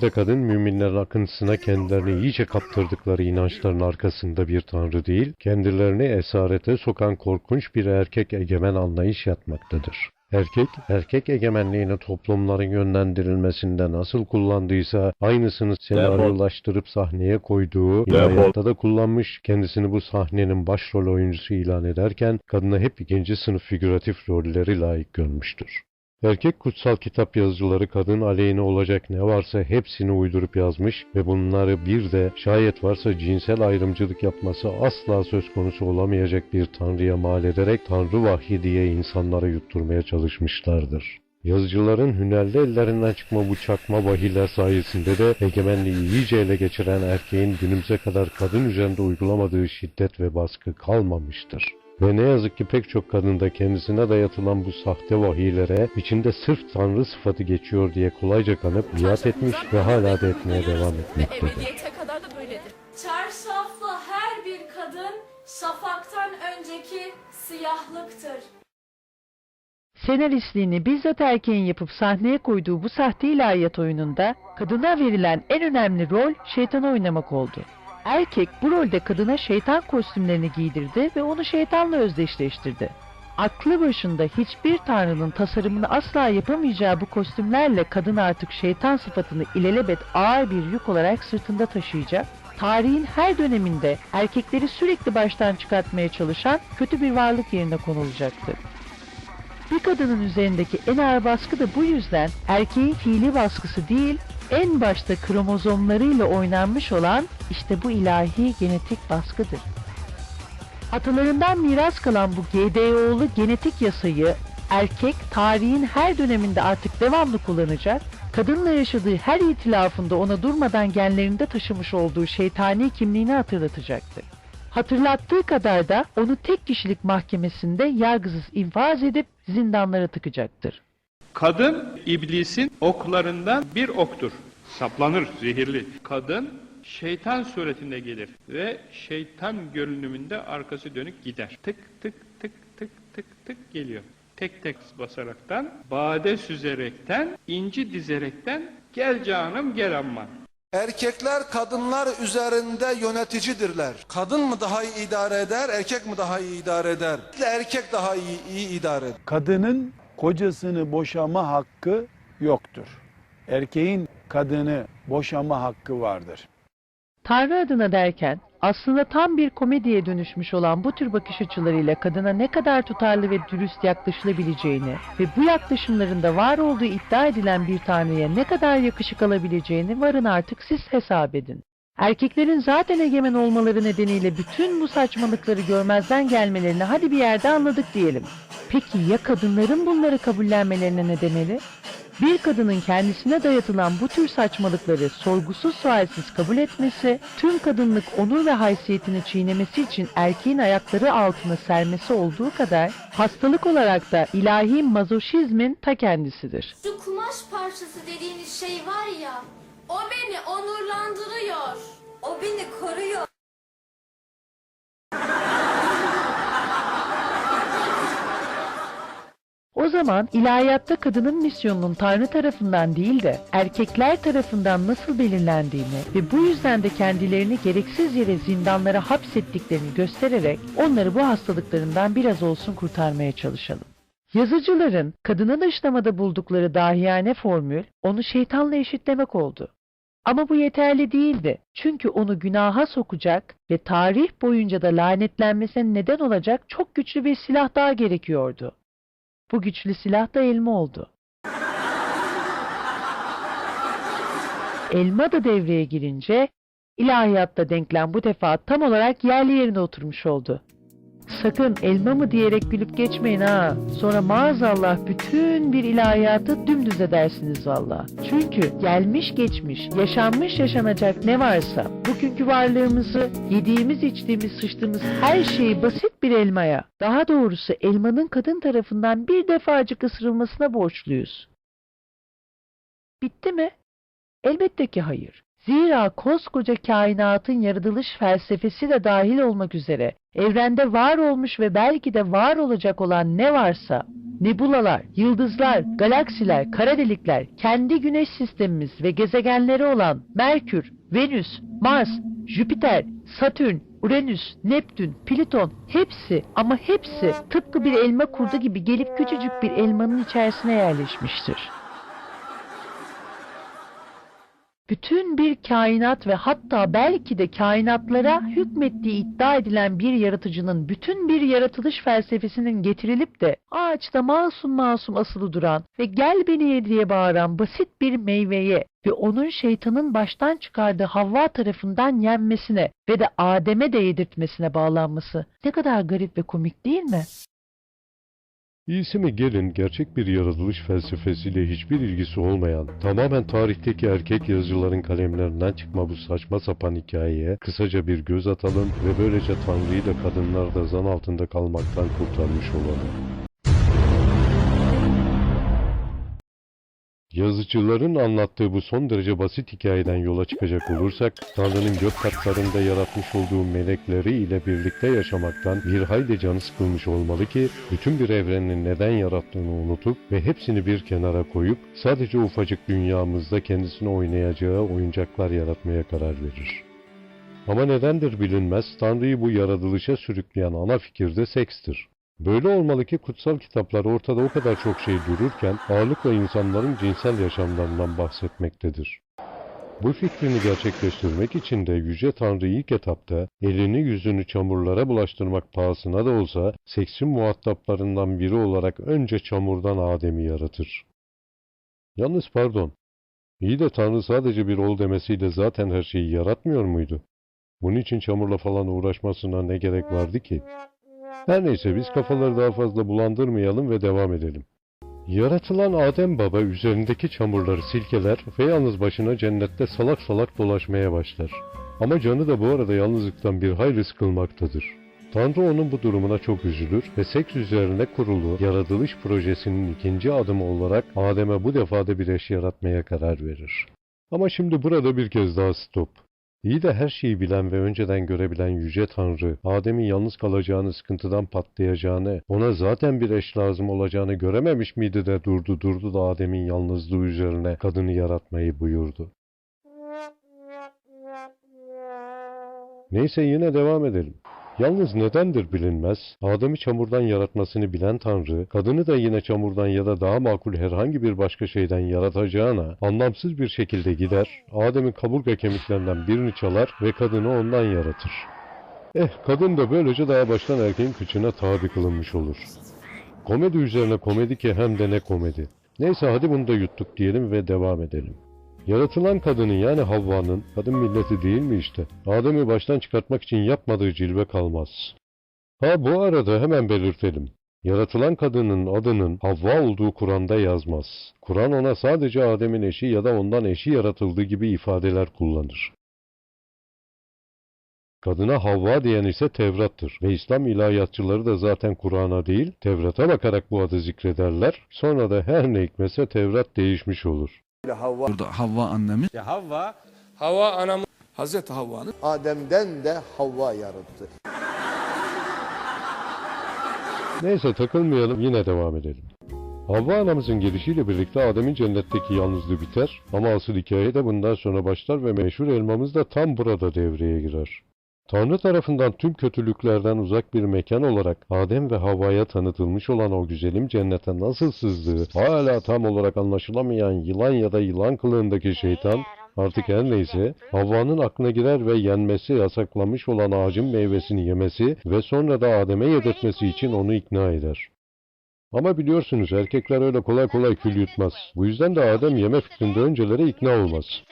De kadın müminlerin akıntısına kendilerini iyice kaptırdıkları inançların arkasında bir tanrı değil, kendilerini esarete sokan korkunç bir erkek egemen anlayış yatmaktadır. Erkek, erkek egemenliğini toplumların yönlendirilmesinde nasıl kullandıysa aynısını senaryolaştırıp sahneye koyduğu ilahiyatta da kullanmış, kendisini bu sahnenin başrol oyuncusu ilan ederken kadına hep ikinci sınıf figüratif rolleri layık görmüştür. Erkek kutsal kitap yazıcıları kadın aleyhine olacak ne varsa hepsini uydurup yazmış ve bunları bir de şayet varsa cinsel ayrımcılık yapması asla söz konusu olamayacak bir tanrıya mal ederek tanrı vahyi diye insanlara yutturmaya çalışmışlardır. Yazıcıların hünerli ellerinden çıkma bu çakma vahiler sayesinde de egemenliği iyice ele geçiren erkeğin günümüze kadar kadın üzerinde uygulamadığı şiddet ve baskı kalmamıştır. Ve ne yazık ki pek çok kadında kendisine dayatılan bu sahte vahiylere içinde sırf tanrı sıfatı geçiyor diye kolayca kanıp biat etmiş ve hala da etmeye devam Ve etmektedir. ebediyete kadar da böyledir. Çarşaflı her bir kadın şafaktan önceki siyahlıktır. Senaristliğini bizzat erkeğin yapıp sahneye koyduğu bu sahte ilahiyat oyununda kadına verilen en önemli rol şeytanı oynamak oldu. Erkek bu rolde kadına şeytan kostümlerini giydirdi ve onu şeytanla özdeşleştirdi. Aklı başında hiçbir tanrının tasarımını asla yapamayacağı bu kostümlerle kadın artık şeytan sıfatını ilelebet ağır bir yük olarak sırtında taşıyacak, tarihin her döneminde erkekleri sürekli baştan çıkartmaya çalışan kötü bir varlık yerine konulacaktı. Bir kadının üzerindeki en ağır baskı da bu yüzden erkeğin fiili baskısı değil, en başta kromozomlarıyla oynanmış olan işte bu ilahi genetik baskıdır. Atalarından miras kalan bu GDO'lu genetik yasayı erkek tarihin her döneminde artık devamlı kullanacak, kadınla yaşadığı her itilafında ona durmadan genlerinde taşımış olduğu şeytani kimliğini hatırlatacaktır. Hatırlattığı kadar da onu tek kişilik mahkemesinde yargısız infaz edip zindanlara tıkacaktır. Kadın iblisin oklarından bir oktur. Saplanır zehirli. Kadın şeytan suretinde gelir ve şeytan görünümünde arkası dönük gider. Tık tık tık tık tık tık geliyor. Tek tek basaraktan, bade süzerekten, inci dizerekten gel canım gel amman. Erkekler kadınlar üzerinde yöneticidirler. Kadın mı daha iyi idare eder, erkek mi daha iyi idare eder? Erkek daha iyi, iyi idare eder. kadının kocasını boşama hakkı yoktur. Erkeğin kadını boşama hakkı vardır. Tanrı adına derken aslında tam bir komediye dönüşmüş olan bu tür bakış açılarıyla kadına ne kadar tutarlı ve dürüst yaklaşılabileceğini ve bu yaklaşımlarında var olduğu iddia edilen bir tanrıya ne kadar yakışık alabileceğini varın artık siz hesap edin. Erkeklerin zaten egemen olmaları nedeniyle bütün bu saçmalıkları görmezden gelmelerini hadi bir yerde anladık diyelim. Peki ya kadınların bunları kabullenmelerine ne demeli? Bir kadının kendisine dayatılan bu tür saçmalıkları sorgusuz sualsiz kabul etmesi, tüm kadınlık onur ve haysiyetini çiğnemesi için erkeğin ayakları altına sermesi olduğu kadar, hastalık olarak da ilahi mazoşizmin ta kendisidir. Şu kumaş parçası dediğiniz şey var ya, o beni onurlandırıyor. O beni koruyor. O zaman ilahiyatta kadının misyonunun Tanrı tarafından değil de erkekler tarafından nasıl belirlendiğini ve bu yüzden de kendilerini gereksiz yere zindanlara hapsettiklerini göstererek onları bu hastalıklarından biraz olsun kurtarmaya çalışalım. Yazıcıların kadını dışlamada buldukları dahiyane formül onu şeytanla eşitlemek oldu. Ama bu yeterli değildi. Çünkü onu günaha sokacak ve tarih boyunca da lanetlenmesine neden olacak çok güçlü bir silah daha gerekiyordu. Bu güçlü silah da elma oldu. Elma da devreye girince ilahiyatta denklem bu defa tam olarak yerli yerine oturmuş oldu. Sakın elma mı diyerek gülüp geçmeyin ha. Sonra maazallah bütün bir ilahiyatı dümdüz edersiniz valla. Çünkü gelmiş geçmiş, yaşanmış yaşanacak ne varsa bugünkü varlığımızı, yediğimiz içtiğimiz sıçtığımız her şeyi basit bir elmaya, daha doğrusu elmanın kadın tarafından bir defacık ısırılmasına borçluyuz. Bitti mi? Elbette ki hayır. Zira koskoca kainatın yaratılış felsefesi de dahil olmak üzere evrende var olmuş ve belki de var olacak olan ne varsa nebulalar, yıldızlar, galaksiler, kara delikler, kendi güneş sistemimiz ve gezegenleri olan Merkür, Venüs, Mars, Jüpiter, Satürn, Uranüs, Neptün, Plüton hepsi ama hepsi tıpkı bir elma kurdu gibi gelip küçücük bir elmanın içerisine yerleşmiştir. Bütün bir kainat ve hatta belki de kainatlara hükmettiği iddia edilen bir yaratıcının bütün bir yaratılış felsefesinin getirilip de ağaçta masum masum asılı duran ve gel beni ye diye bağıran basit bir meyveye ve onun şeytanın baştan çıkardığı Havva tarafından yenmesine ve de Adem'e de yedirtmesine bağlanması ne kadar garip ve komik değil mi? İyisi mi gelin gerçek bir yaratılış felsefesiyle hiçbir ilgisi olmayan, tamamen tarihteki erkek yazıcıların kalemlerinden çıkma bu saçma sapan hikayeye kısaca bir göz atalım ve böylece Tanrı'yı da kadınlar da zan altında kalmaktan kurtarmış olalım. Yazıcıların anlattığı bu son derece basit hikayeden yola çıkacak olursak, Tanrı'nın gök katlarında yaratmış olduğu melekleri ile birlikte yaşamaktan bir hayli canı sıkılmış olmalı ki, bütün bir evrenin neden yarattığını unutup ve hepsini bir kenara koyup, sadece ufacık dünyamızda kendisine oynayacağı oyuncaklar yaratmaya karar verir. Ama nedendir bilinmez, Tanrı'yı bu yaratılışa sürükleyen ana fikir de sekstir. Böyle olmalı ki kutsal kitaplar ortada o kadar çok şey dururken ağırlıkla insanların cinsel yaşamlarından bahsetmektedir. Bu fikrini gerçekleştirmek için de Yüce Tanrı ilk etapta elini yüzünü çamurlara bulaştırmak pahasına da olsa seksin muhataplarından biri olarak önce çamurdan Adem'i yaratır. Yalnız pardon, iyi de Tanrı sadece bir ol demesiyle zaten her şeyi yaratmıyor muydu? Bunun için çamurla falan uğraşmasına ne gerek vardı ki? Her neyse biz kafaları daha fazla bulandırmayalım ve devam edelim. Yaratılan Adem Baba üzerindeki çamurları silkeler ve yalnız başına cennette salak salak dolaşmaya başlar. Ama canı da bu arada yalnızlıktan bir hayli sıkılmaktadır. Tanrı onun bu durumuna çok üzülür ve seks üzerine kurulu yaratılış projesinin ikinci adımı olarak Adem'e bu defada bir eş yaratmaya karar verir. Ama şimdi burada bir kez daha stop. İyi de her şeyi bilen ve önceden görebilen Yüce Tanrı, Adem'in yalnız kalacağını, sıkıntıdan patlayacağını, ona zaten bir eş lazım olacağını görememiş miydi de durdu durdu da Adem'in yalnızlığı üzerine kadını yaratmayı buyurdu. Neyse yine devam edelim. Yalnız nedendir bilinmez, Adem'i çamurdan yaratmasını bilen Tanrı, kadını da yine çamurdan ya da daha makul herhangi bir başka şeyden yaratacağına anlamsız bir şekilde gider, Adem'in kaburga kemiklerinden birini çalar ve kadını ondan yaratır. Eh, kadın da böylece daha baştan erkeğin kıçına tabi kılınmış olur. Komedi üzerine komedi ki hem de ne komedi. Neyse hadi bunu da yuttuk diyelim ve devam edelim. Yaratılan kadının yani Havva'nın, kadın milleti değil mi işte, Adem'i baştan çıkartmak için yapmadığı cilve kalmaz. Ha bu arada hemen belirtelim. Yaratılan kadının adının Havva olduğu Kur'an'da yazmaz. Kur'an ona sadece Adem'in eşi ya da ondan eşi yaratıldığı gibi ifadeler kullanır. Kadına Havva diyen ise Tevrat'tır ve İslam ilahiyatçıları da zaten Kur'an'a değil, Tevrat'a bakarak bu adı zikrederler. Sonra da her ne hikmetse Tevrat değişmiş olur. Burada Havva annemiz Hazreti Havva'nın Adem'den de Havva yarattı. Neyse takılmayalım yine devam edelim. Havva anamızın gelişiyle birlikte Adem'in cennetteki yalnızlığı biter ama asıl hikaye de bundan sonra başlar ve meşhur elmamız da tam burada devreye girer. Tanrı tarafından tüm kötülüklerden uzak bir mekan olarak Adem ve Havva'ya tanıtılmış olan o güzelim cennete nasıl sızdığı hala tam olarak anlaşılamayan yılan ya da yılan kılığındaki şeytan artık her neyse Havva'nın aklına girer ve yenmesi yasaklamış olan ağacın meyvesini yemesi ve sonra da Adem'e yedirtmesi için onu ikna eder. Ama biliyorsunuz erkekler öyle kolay kolay kül yutmaz. Bu yüzden de Adem yeme fikrinde önceleri ikna olmaz.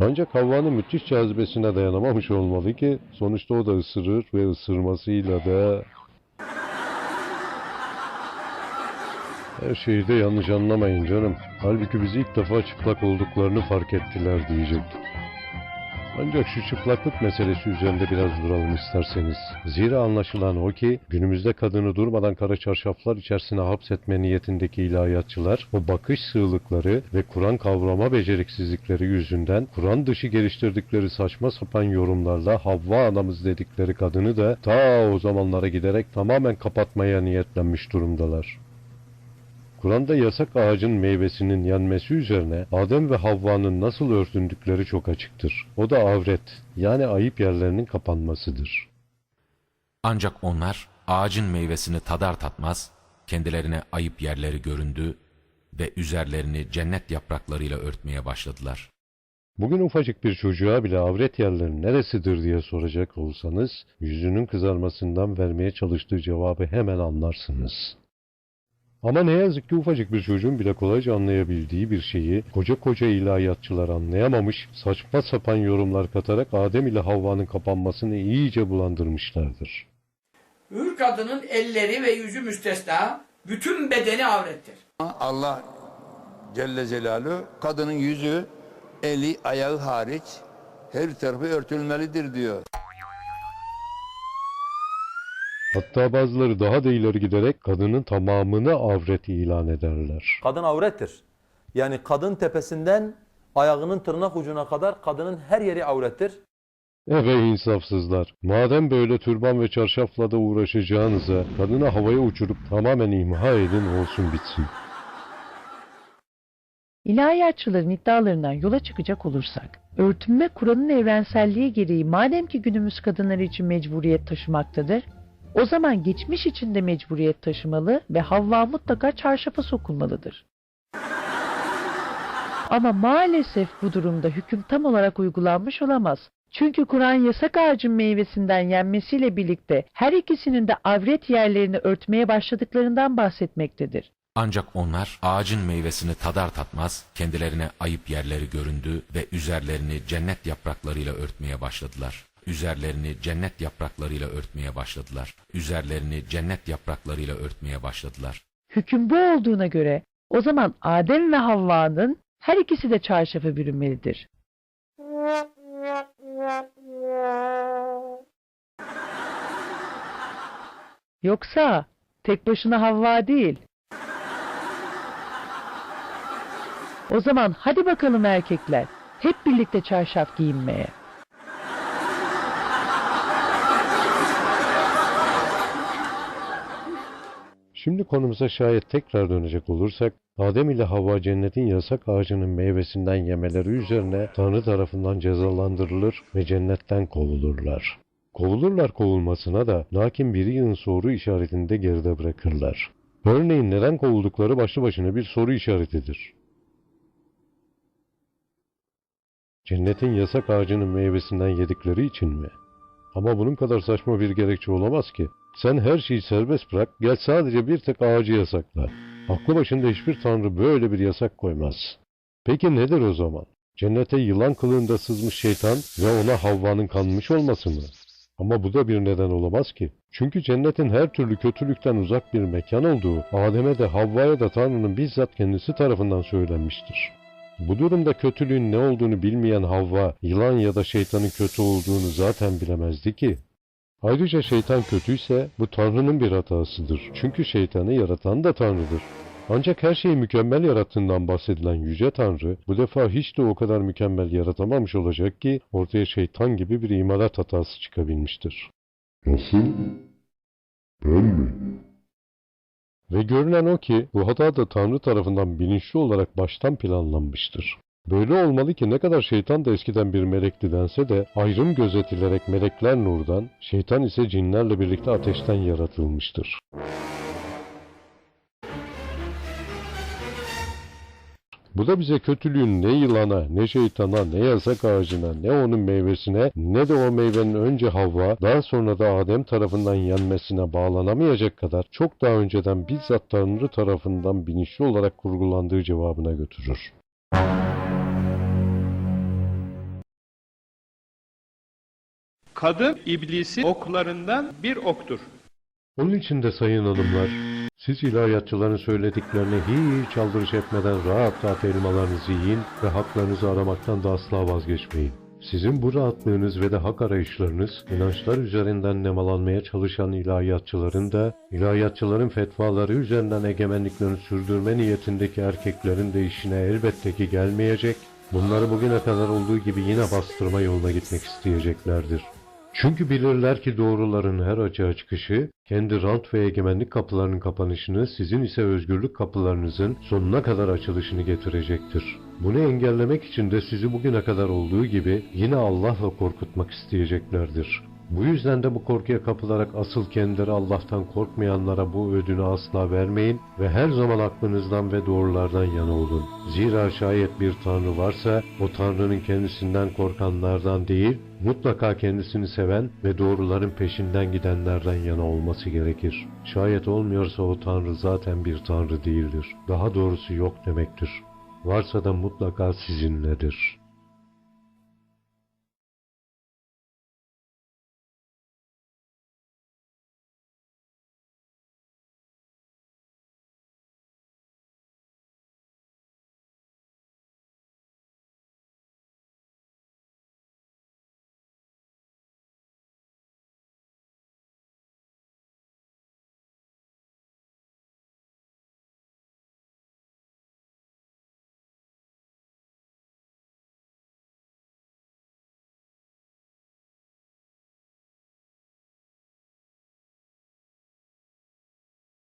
Ancak Havva'nın müthiş cazibesine dayanamamış olmalı ki sonuçta o da ısırır ve ısırmasıyla da... Her şeyi de yanlış anlamayın canım. Halbuki biz ilk defa çıplak olduklarını fark ettiler diyecektim. Ancak şu çıplaklık meselesi üzerinde biraz duralım isterseniz. Zira anlaşılan o ki günümüzde kadını durmadan kara çarşaflar içerisine hapsetme niyetindeki ilahiyatçılar o bakış sığlıkları ve Kur'an kavrama beceriksizlikleri yüzünden Kur'an dışı geliştirdikleri saçma sapan yorumlarla Havva anamız dedikleri kadını da ta o zamanlara giderek tamamen kapatmaya niyetlenmiş durumdalar. Kur'an'da yasak ağacın meyvesinin yenmesi üzerine Adem ve Havva'nın nasıl örtündükleri çok açıktır. O da avret, yani ayıp yerlerinin kapanmasıdır. Ancak onlar ağacın meyvesini tadar tatmaz, kendilerine ayıp yerleri göründü ve üzerlerini cennet yapraklarıyla örtmeye başladılar. Bugün ufacık bir çocuğa bile avret yerleri neresidir diye soracak olsanız, yüzünün kızarmasından vermeye çalıştığı cevabı hemen anlarsınız. Ama ne yazık ki ufacık bir çocuğun bile kolayca anlayabildiği bir şeyi koca koca ilahiyatçılar anlayamamış, saçma sapan yorumlar katarak Adem ile Havva'nın kapanmasını iyice bulandırmışlardır. Hür kadının elleri ve yüzü müstesna, bütün bedeni avrettir. Allah Celle Celaluhu kadının yüzü, eli, ayağı hariç her tarafı örtülmelidir diyor. Hatta bazıları daha da ileri giderek kadının tamamını avret ilan ederler. Kadın avrettir. Yani kadın tepesinden ayağının tırnak ucuna kadar kadının her yeri avrettir. Eve insafsızlar. Madem böyle türban ve çarşafla da uğraşacağınıza kadını havaya uçurup tamamen imha edin olsun bitsin. İlahiyatçıların iddialarından yola çıkacak olursak, örtünme Kur'an'ın evrenselliği gereği madem ki günümüz kadınları için mecburiyet taşımaktadır, o zaman geçmiş için de mecburiyet taşımalı ve Havva mutlaka çarşafa sokulmalıdır. Ama maalesef bu durumda hüküm tam olarak uygulanmış olamaz. Çünkü Kur'an yasak ağacın meyvesinden yenmesiyle birlikte her ikisinin de avret yerlerini örtmeye başladıklarından bahsetmektedir. Ancak onlar ağacın meyvesini tadar tatmaz, kendilerine ayıp yerleri göründü ve üzerlerini cennet yapraklarıyla örtmeye başladılar. Üzerlerini cennet yapraklarıyla örtmeye başladılar. Üzerlerini cennet yapraklarıyla örtmeye başladılar. Hüküm bu olduğuna göre o zaman Adem ve Havva'nın her ikisi de çarşafa bürünmelidir. Yoksa tek başına Havva değil. O zaman hadi bakalım erkekler, hep birlikte çarşaf giyinmeye. Şimdi konumuza şayet tekrar dönecek olursak, Adem ile Havva cennetin yasak ağacının meyvesinden yemeleri üzerine Tanrı tarafından cezalandırılır ve cennetten kovulurlar. Kovulurlar kovulmasına da lakin bir yığın soru işaretini de geride bırakırlar. Örneğin neden kovuldukları başlı başına bir soru işaretidir. Cennetin yasak ağacının meyvesinden yedikleri için mi? Ama bunun kadar saçma bir gerekçe olamaz ki. Sen her şeyi serbest bırak, gel sadece bir tek ağacı yasakla. Aklı başında hiçbir tanrı böyle bir yasak koymaz. Peki nedir o zaman? Cennete yılan kılığında sızmış şeytan ve ona Havva'nın kanmış olması mı? Ama bu da bir neden olamaz ki. Çünkü cennetin her türlü kötülükten uzak bir mekan olduğu, Adem'e de Havva'ya da Tanrı'nın bizzat kendisi tarafından söylenmiştir. Bu durumda kötülüğün ne olduğunu bilmeyen Havva, yılan ya da şeytanın kötü olduğunu zaten bilemezdi ki. Ayrıca şeytan kötüyse bu Tanrı'nın bir hatasıdır. Çünkü şeytanı yaratan da Tanrı'dır. Ancak her şeyi mükemmel yarattığından bahsedilen Yüce Tanrı bu defa hiç de o kadar mükemmel yaratamamış olacak ki ortaya şeytan gibi bir imalat hatası çıkabilmiştir. Nasıl? Ben mi? Ve görünen o ki bu hata da Tanrı tarafından bilinçli olarak baştan planlanmıştır. Böyle olmalı ki ne kadar şeytan da eskiden bir melekti dense de ayrım gözetilerek melekler nurdan, şeytan ise cinlerle birlikte ateşten yaratılmıştır. Bu da bize kötülüğün ne yılana, ne şeytana, ne yasak ağacına, ne onun meyvesine, ne de o meyvenin önce Havva, daha sonra da Adem tarafından yenmesine bağlanamayacak kadar çok daha önceden bizzat Tanrı tarafından bilinçli olarak kurgulandığı cevabına götürür. Kadın iblisin oklarından bir oktur. Onun için de sayın hanımlar, siz ilahiyatçıların söylediklerine hiç aldırış etmeden rahat rahat elmalarınızı yiyin ve haklarınızı aramaktan da asla vazgeçmeyin. Sizin bu rahatlığınız ve de hak arayışlarınız, inançlar üzerinden nemalanmaya çalışan ilahiyatçıların da, ilahiyatçıların fetvaları üzerinden egemenliklerini sürdürme niyetindeki erkeklerin de işine elbette ki gelmeyecek, bunları bugüne kadar olduğu gibi yine bastırma yoluna gitmek isteyeceklerdir. Çünkü bilirler ki doğruların her açığa çıkışı, kendi rant ve egemenlik kapılarının kapanışını, sizin ise özgürlük kapılarınızın sonuna kadar açılışını getirecektir. Bunu engellemek için de sizi bugüne kadar olduğu gibi yine Allah'la korkutmak isteyeceklerdir. Bu yüzden de bu korkuya kapılarak asıl kendileri Allah'tan korkmayanlara bu ödünü asla vermeyin ve her zaman aklınızdan ve doğrulardan yana olun. Zira şayet bir Tanrı varsa o Tanrı'nın kendisinden korkanlardan değil, mutlaka kendisini seven ve doğruların peşinden gidenlerden yana olması gerekir. Şayet olmuyorsa o Tanrı zaten bir Tanrı değildir. Daha doğrusu yok demektir. Varsa da mutlaka sizinledir.